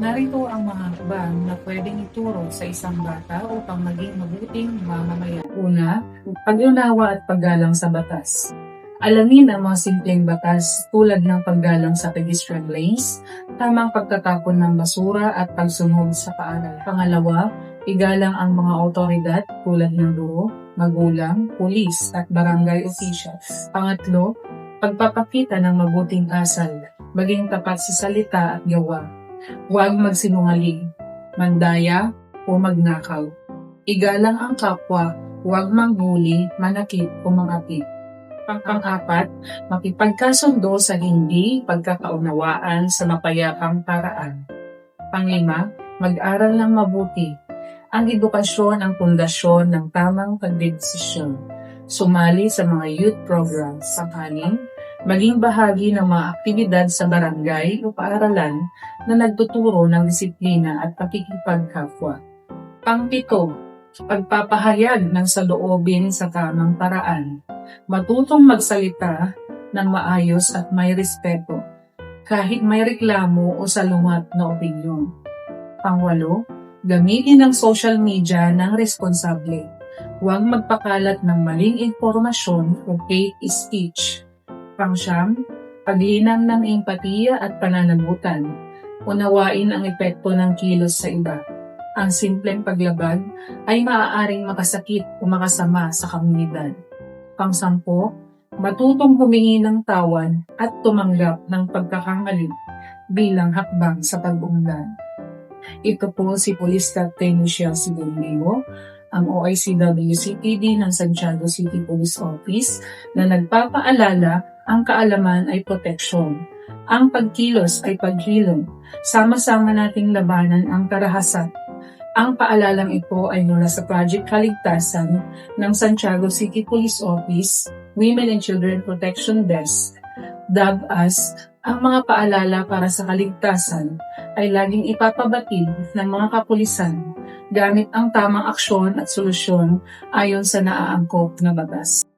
Narito ang mga hakbang na pwedeng ituro sa isang bata upang maging mabuting mamamayan. Una, pag-unawa at paggalang sa batas. Alamin ang mga simpleng batas tulad ng paggalang sa pedestrian lanes, tamang pagtatapon ng basura at pagsunod sa paaral. Pangalawa, igalang ang mga otoridad tulad ng guro, magulang, pulis at barangay officials. Pangatlo, pagpapakita ng mabuting asal, maging tapat sa salita at gawa. Huwag magsinungaling, mandaya o magnakaw. Igalang ang kapwa, huwag manghuli, manakit o mangapit. Pang-apat, makipagkasundo sa hindi pagkakaunawaan sa mapayapang paraan. Panglima, mag-aral ng mabuti. Ang edukasyon ang pundasyon ng tamang pagdedesisyon. Sumali sa mga youth programs sa kanin, maging bahagi ng mga aktibidad sa barangay o paaralan na nagtuturo ng disiplina at pakikipagkapwa. Pangpito, pagpapahayag ng saloobin sa tamang paraan. Matutong magsalita ng maayos at may respeto, kahit may reklamo o salungat na opinyon. Pangwalo, gamitin ang social media ng responsable. Huwag magpakalat ng maling informasyon o hate speech. Pangsyam, paglinang ng empatiya at pananagutan. Unawain ang epekto ng kilos sa iba. Ang simpleng paglabag ay maaaring makasakit o makasama sa komunidad. Pangsampo, matutong humingi ng tawan at tumanggap ng pagkakangalit bilang hakbang sa pag-unlad. Ito po si Police Captain Michelle Sigurino, ang OICW CPD ng Santiago City Police Office na nagpapaalala ang kaalaman ay proteksyon. Ang pagkilos ay paghilom. Sama-sama nating labanan ang karahasan. Ang paalalang ito ay mula sa Project Kaligtasan ng Santiago City Police Office, Women and Children Protection Desk, dubbed as ang mga paalala para sa kaligtasan ay laging ipapabatid ng mga kapulisan gamit ang tamang aksyon at solusyon ayon sa naaangkop na batas.